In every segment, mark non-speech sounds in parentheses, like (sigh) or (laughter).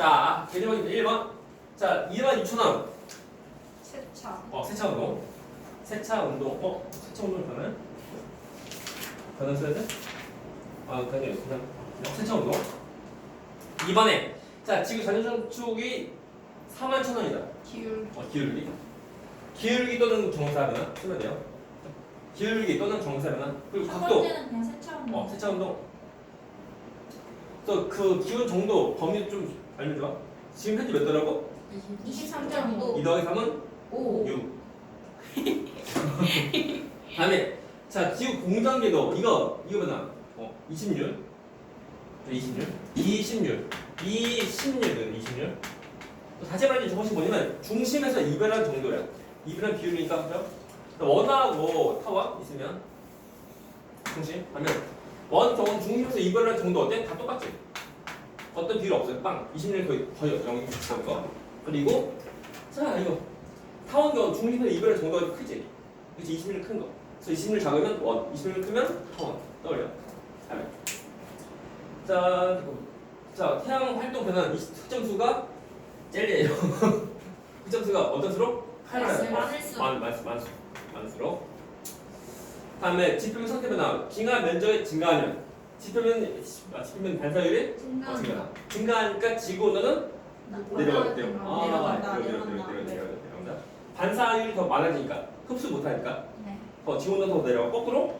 자, 개념입니다. 1번. 자, 2만 2천 원. 세차. 어, 세차 운동. 세차 운동. 어, 세차 운동 변화요? 변화 써야 돼? 아, 그냥 그냥 그냥 세차 운동. 2번에 자, 지구 자전축이 4만 천 원이다. 기울. 어, 기울기. 기울기 또는 정사변화 쓰면 돼요. 기울기 또는 정사변화. 그리고 첫 각도. 번째는 그냥 세차 운동. 어, 세차 운동. 또그 기온 정도 범위 좀 알려줘. 지금 현재 몇 도라고? 23.5. 2 더하기 3은 5. 6. 다음에 자 지구 공전궤도 이거 이거 뭐나? 어 26. 26. 26. 26은 26. 또 다시 말해 저것이 뭐냐면 중심에서 이별한 정도야. 이별한 비율이니까 그죠? 원하고 타와 있으면 중심 하면 원 정원 중심에서 이별한 정도 어때? 다 똑같지. 어떤 비율 없어요. 빵26 거의 거의 0이 비슷한 거. 그리고 자 이거 타원 경우 중심에서 이별한 정도가 크지. 그치 21을 큰 거. 그래서 21을 작으면 원, 21을 크면 타원. 떠올려. 다음에 자, 자 태양 활동 변화는 이 특정수가 젤리예요. (laughs) 특정수가 어떤 수로? 많을수록. 많, 많, 많, 많을수록. 다음에 지표면 상태 변화. 기가 면적이 증가하면 지표면 아, 지표면 반사율이 어. 증가. 증가하니까 지구 온도는 내려간대요. 아, 내려간다, 내려, 내려, 내려간다. 내려, 내려, 내려간다. 반사율이 더 많아지니까 흡수 못하니까 네. 더 지온도 더 내려가 거꾸로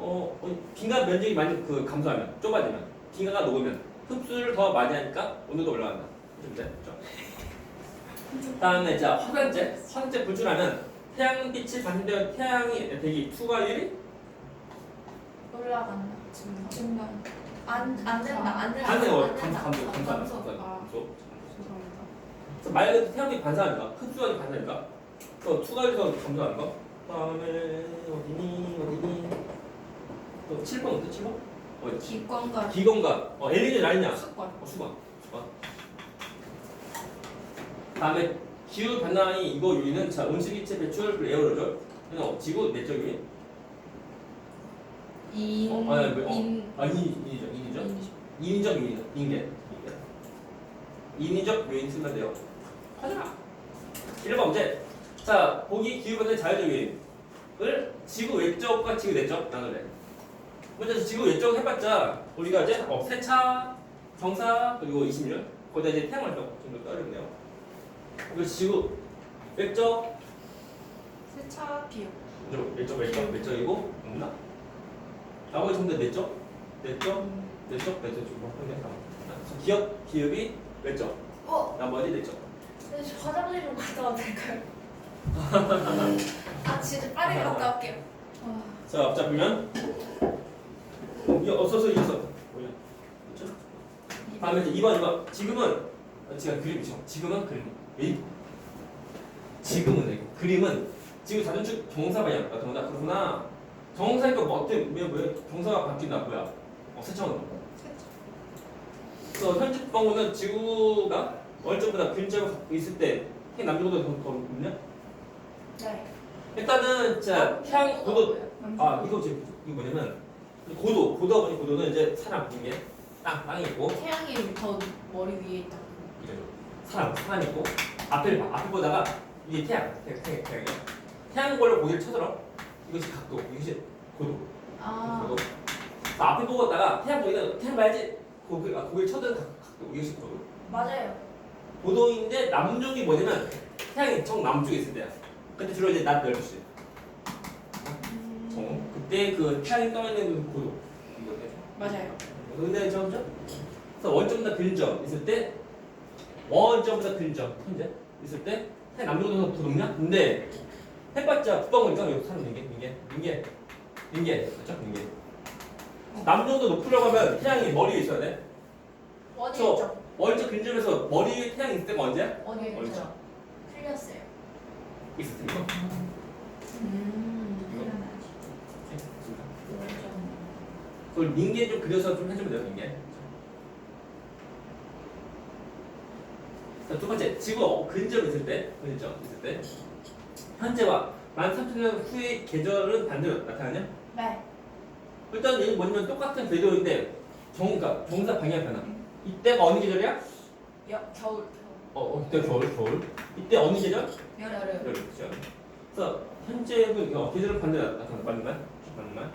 어 어, 빈가 면적이 많이 그 감소하면 좁아지면 빈가가 녹으면 흡수를 더 많이 하니까 온도도 올라간다. 그죠? 그죠? (laughs) 다음에 자 화산재 화산재 불출하면 태양빛이 반사되어 태양의 대기 투과율이 올라간다. 증가. 증가. 안, 안 된다. 안 된다. 반대 어 아. 감소. 죄송합니다. 그래서 말 그대로 태양빛 반사하니까 흡수하니 반사니까 또 투과율이 더 감소하는 거. 다음에 어디니 어디니 또 7번 어때 7번? 어디? 기권과 기공과 어 엘리는 라인이야. 습관. 어, 수건. 수건. 다음에 기후 변화의 이거 요인은 자 온실기체 배출 그리고 에어로졸. 그래서 지구 내적 요인. 인. 어, 아니, 왜, 어. 인. 아 인, 인이죠. 인이죠. 인. 인위적 요인. 인계. 인계. 인위적 요인 쓰면 돼요. 하자. 1번 문제. 자 보기 기후 변화의 자연적 요인을 지구 외적과 지구 내적 나눌래. 먼저 지구 외적 해봤자 우리가 이제 어, 세차, 정사 그리고 26 거기다 이제 태양 활동 정도 떠오르네요. 이거 지구 외적 세차 비용. 외적 외적 외적 외적이고 없나? 나머지 전부 다 내적 내적 내적 내적 좀 바꾸네. 기업 기업이 외적 어? 나머지 내적. 네, 저 화장실 좀 갔다 와도 될까요? (laughs) 아 진짜 빠르게 갔다 올게요. 와. 자, 자 보면 이 어서서 이어서 뭐야? 그렇죠? 다음에 이제 2번 2번 지금은 어, 제가 그림이죠. 지금은 그림. 왜? 지금은 네. 그림은 지금 자전축 정사 방향 아, 정사 그렇구나. 정사니까 뭐 어때? 왜 왜? 정사가 바뀐다 뭐야? 어, 세차원. 그래서 현재 방법은 지구가 월점보다 근처에 있을 때 남쪽보다 더, 더 높냐? 네. 일단은 자 태양 고도 아 이거 지금 이거 뭐냐면 고도 고도가 보니 고도는 이제 사람 중에 땅 땅이 있고 태양이 더 머리 위에 있다. 사람 사람 있고 앞을 봐. 앞을 보다가 이게 태양 태양 태양 태양이야. 태양골로 고개를 쳐들어. 이것이 각도 이것이 고도. 아. 고도. 그 앞을 보고 있다가 태양 저기다 태양 봐야지. 고개 아, 고개를 쳐드는 각- 각도 이것이 고도. 맞아요. 고도인데 남쪽이 뭐냐면 태양이 정 남쪽에 있을 때야. 근데 주로 이제 낮 12시. 정. 그때 그 태양이 떠 있는 그 고도. 맞아요. 근데 점점 그래서 원점보다 근점 있을 때 원점보다 근점 현재 있을 때 태양 남쪽으로 더 높냐? 근데 해봤자 북방오니까 여기 사는 민계 민계 민계 민계 그렇죠 민계 남쪽도 높으려고 하면 태양이 머리 위에 있어야 돼 저- 있죠. 원점 근점에서 머리 위에 태양이 있을 때가 언제? 원이 원점. 있죠. 틀렸어요. 있을 때고 음. 원점. 그걸 민계 좀 그려서 좀 해주면 돼요 민계 두 번째 지구 근점 있을 때 근점 있을 때 현재와 13,000년 후의 계절은 반대로 나타나냐? 네. 일단 뭐냐면 똑같은 궤도인데 정, 그러니까 정사 방향 변화 이때가 어느 계절이야? 여, 겨울. 어, 어 이때 겨울 겨울. 이때 어느 계절? 여름. 여름 그죠. 그래서 현재는 어, 계절을 반대 나타나 맞는 말? 맞는 말?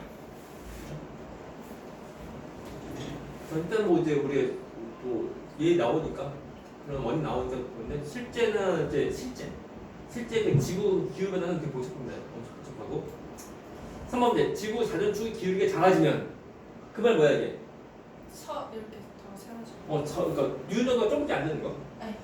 그래서 일단 뭐 이제 우리 또얘 나오니까 그런 원인 나오니까 그런데 실제는 이제 실제 실제 그 지구 기후 변화는 되게 복잡합니다. 엄청 복잡하고 3번 문제 지구 자전축이 기울게 작아지면 그 말 뭐야 이게? 서 이렇게 다 세워지고. 어, 저, 그러니까 뉴너가 조금밖에 안 되는 거. 네.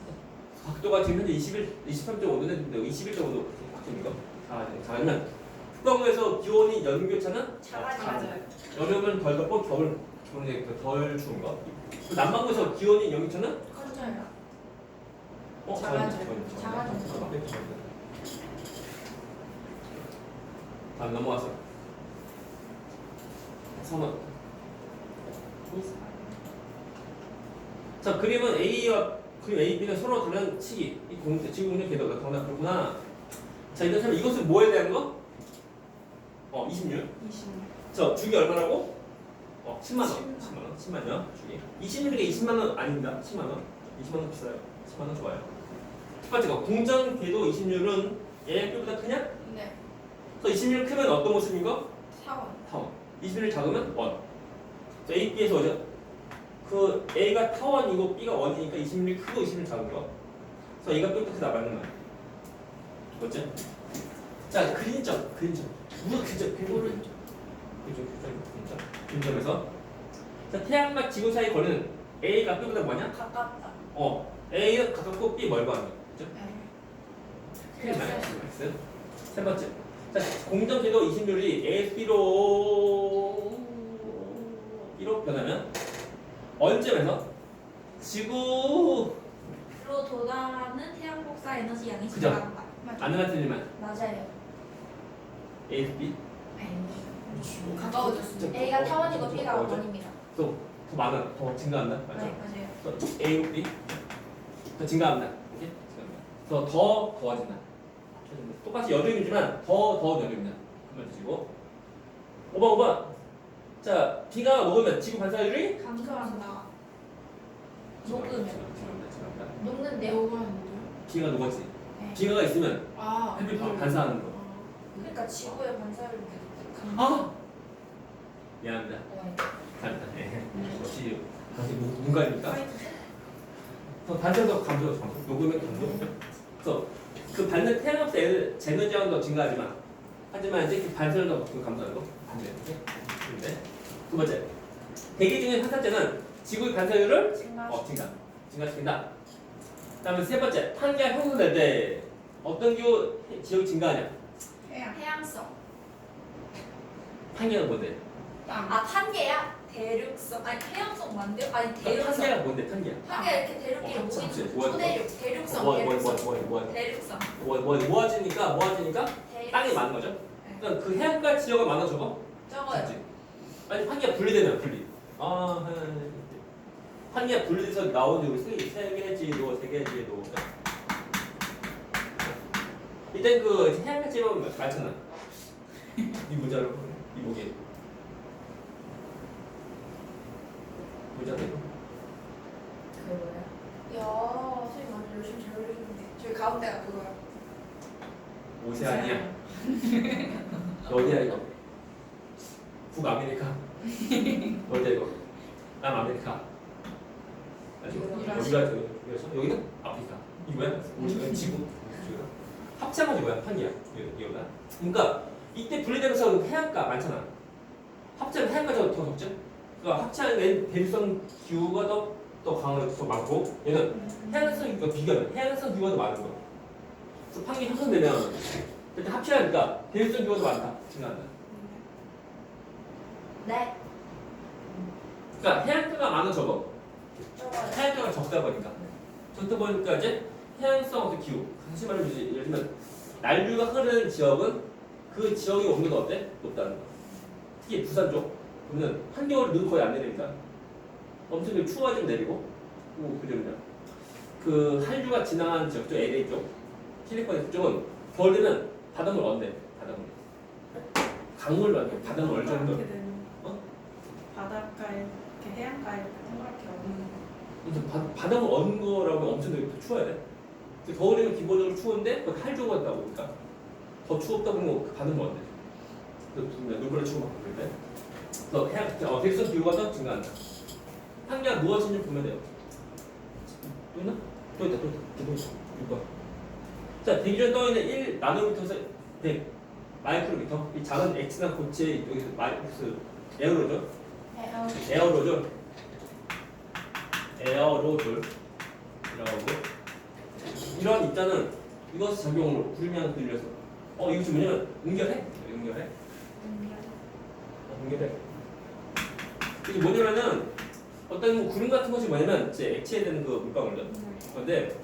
각도가 지금 현재 21, 23.5도는 됐는데 21.5도 바뀌는 거. 자, 자면 북방구에서 기온이 연교차는 작아져요. 여름은 덜 덥고 겨울 겨울에 그덜 추운 거. 그 남반구에서 기온이 연교차는 커져요. 어. 네, 작아져요. 다음 넘어가서 선언. 자 그림은 A와 그림 A, B는 서로 다른 치기 이 공, 지구 공룡 궤도가 정답 그렇구나 자 이런 참 이것은 뭐에 대한 거? 어 26. 20. 저 주기 얼마라고? 어 10만 원 10만 10만 원 10만 원 주기 26에 20만 원 아닙니다 10만 원 20만 원 비싸요 10만 원 좋아요 첫 번째 거 공전 궤도 26은 A, B보다 크냐? 네. 그래서 26 크면 어떤 모습인 거? 사원. 타원 21 작으면 원 자, A, B에서 오죠? 그 A가 타원이고 B가 원이니까 26 크고 21 작은 거 그래서 A가 B보다 크다 맞는 말 뭐지? 자 그린점 그린점 무슨 그린점 그린점 오른쪽. 그죠 그린점 그린점에서 자 태양과 지구 사이 거리는 A가 B보다 뭐냐? 가깝다. 어 A는 가깝고 B 멀고 하는 거 그죠? 네. 틀린 말 말씀 세 번째 자 공전 궤도 26이 ASB로 B로 변하면 언제면서 지구 로 도달하는 태양 복사 에너지 양이 그죠? 증가한다. 안내가 틀리면 맞아요. ASB 아니. 가까워졌습니다. A가 타원이고 B가 어, 저- 원입니다. 또더 많아 더 증가한다 맞죠? 네, 맞아요. 그래서 A, B 더 증가한다. 그래서 더 더워진다. 똑같이 여름이지만 더 더운 여름이다. 그만 드시고 5번 5번 자 비가 녹으면 지구 반사율이 감소한다. 녹으면. 증가한다. 증가한다. 녹는데요. 내오가는데요? 비가 녹았지. 네. 비가 있으면 아. 햇빛 반사하는 거. 그러니까 지구의 반사율이 감. 아 미안합니다. 네. 잘했다. 예. 역시 다시 누- 누가입니까? 더 반사도 감소 감소 녹으면 감소. 그래서 그 받는 태양합 에너지 양도 증가하지만 하지만 이제 그 반사율도 그 감소하는 거 반대. 근데 두 번째 대기 중의 환산자는 지구의 반사율을 증가. 어 증가 증가시킨다. 그다음에 세 번째 판기가 형성될 때 어떤 기후 지역이 증가하냐? 해양. 해양성. 판기는 뭔데? 땅. 아 판계야? 대륙성. 아니 해양성 맞는데요? 아니 대륙성. 판기가 뭔데? 판기야. 판계가 이렇게 대륙끼리 어. 거. 뭐, 초대륙. 대륙성. 뭐, 뭐, 뭐, 대륙성. 뭐, 뭐, 대륙성. 뭐, 뭐, 모아지니까 모아지니까 대륙. 땅이 많은 거죠. 네. 그러니까 그 해안가 지역을 많아져고 적어요. 그렇지. 아니 판기가 분리되면 분리. 아, 네, 네, 네. 판기가 분리돼서 나온 이후 세, 세 개지도 세 개지도. 일단 그 해안가 지역은 많잖아. 이 문자로 이 목에 문자로 그거요? 야, 선생님 완전 열심히 잘 올려주는데. 저기 가운데가 그거요. 오세아니아. 어디야 (laughs) 이거? 북아메리카. 어디야 이거? 남아메리카. 아니, 유라시아. 여기가 저- 여기는 아프리카. 이거야? 여기는 지구. 지구야. 합치한 건 이거야. 판이야. 이거- 이거가. 그러니까 이때 분리되면서 해안가 많잖아. 합치면 해안가가 더 덥죠? 그러니까 합치하는 대륙성 기후가 더, 더 강하고 더 많고 얘는 해안성 기후가 비교하면 해안성 기후가 더 많은 거. 그래서 판이 형성되면 일단 합치하니까 대륙성 기후가 더 많다. 증가한다. 네. 그러니까 해안가가 많아 적어. 해안가가 적다 보니까. 적다 보니까 이제 해양성 어떤 기후. 다시 말하면 이제 예를 들면 난류가 흐르는 지역은 그 지역의 온도가 어때? 높다는 거. 특히 부산 쪽. 그러면 한겨울 눈 거의 안 내립니다. 엄청 추워지면 내리고. 뭐 그러면 그 한류가 지나가는 지역 쪽 LA 쪽, 캘리포니아 그쪽은 겨울 되면 바닷물 언대. 바닷물. 강물로 안 돼. 바닷물 얼 정도. 어? 바닷가에 이렇게 해안가에 동그랗게 오는 바, 바닥을 얻는 거라고 엄청 되게 추워야 돼. 겨울에는 기본적으로 추운데 그 탈주가 있다고 보니까 더 추웠다 보면 그 돼. 그래서 눈보라 치고 막 그럴 때. 그래서 해양, 어, 대기성 기후가 더 증가한다. 한계가 무엇인지 보면 돼요. 또 있나? 또 있다, 또 있다, 또 있다. 6번. 자, 대기 중에 떠 있는 1 나노미터에서 100 마이크로미터. 이 작은 X나 고체 여기서 마이크스 에어로죠. 에어. 에어로졸 에어로졸 이라고 이런 입자는 이것을 작용으로 구름이랑 들려서 어 이거 좀 뭐냐면 응결해 응결해 어, 응결해 이게 뭐냐면은 어떤 뭐 구름 같은 것이 뭐냐면 이제 액체에 되는 그 물방울들. 근데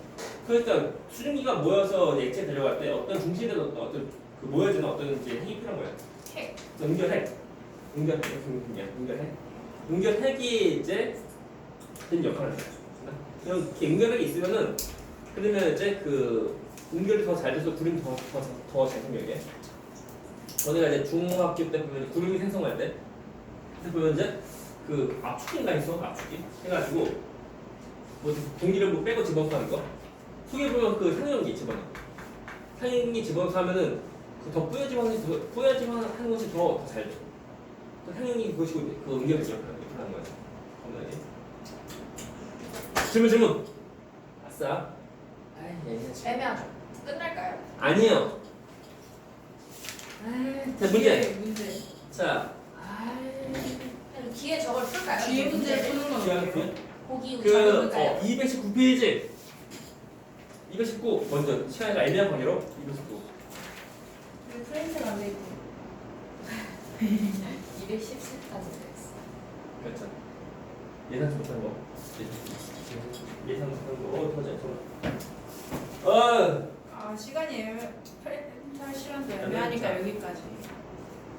그러니까 수증기가 모여서 이제 액체에 들어갈 때 어떤 중심에 어떤 어떤 그 모여지는 어떤 이제 핵이 필요한 거야 핵. 응결핵. 응결핵. 응결 응결핵. 응결핵이 이제 된 역할을 해요. 그럼 응결핵이 있으면은 그러면 이제 그 응결이 더 잘 돼서 구름이 더 더 더 잘 생겨게. 저희가 이제 중학교 때 보면 구름이 생성할 때 보면 이제 그 압축기가 있어 압축기 해가지고 뭐 공기를 뭐 빼고 집어넣고 하는 거 속에 보면 그 상용기 집어넣어 상용기 집어넣고 하면은 그더 뿌여지만 더 뿌여지만 하는 것이 더잘 돼. 그 상용기 그것이 그 응결 역할을 하는 거야. 겁나게. 질문 질문. 아싸. 애매하죠. 끝날까요? 아니요. 자 문제. 문제. 자. 아이. 그럼 뒤에 저걸 풀까요? 뒤에 문제 푸는 건 기왕 어때요? 그 보기 그 우선 어, 문제. 219페이지 219 먼저 시간이 애매한 관계로 219 왜 프린트가 안돼 있고? 210까지 됐어. 그렇죠 예상치 못한 거 예상 못한 거 어, 터져 어 아 시간이 애매 프린트할 시간도 애매하니까 여기까지.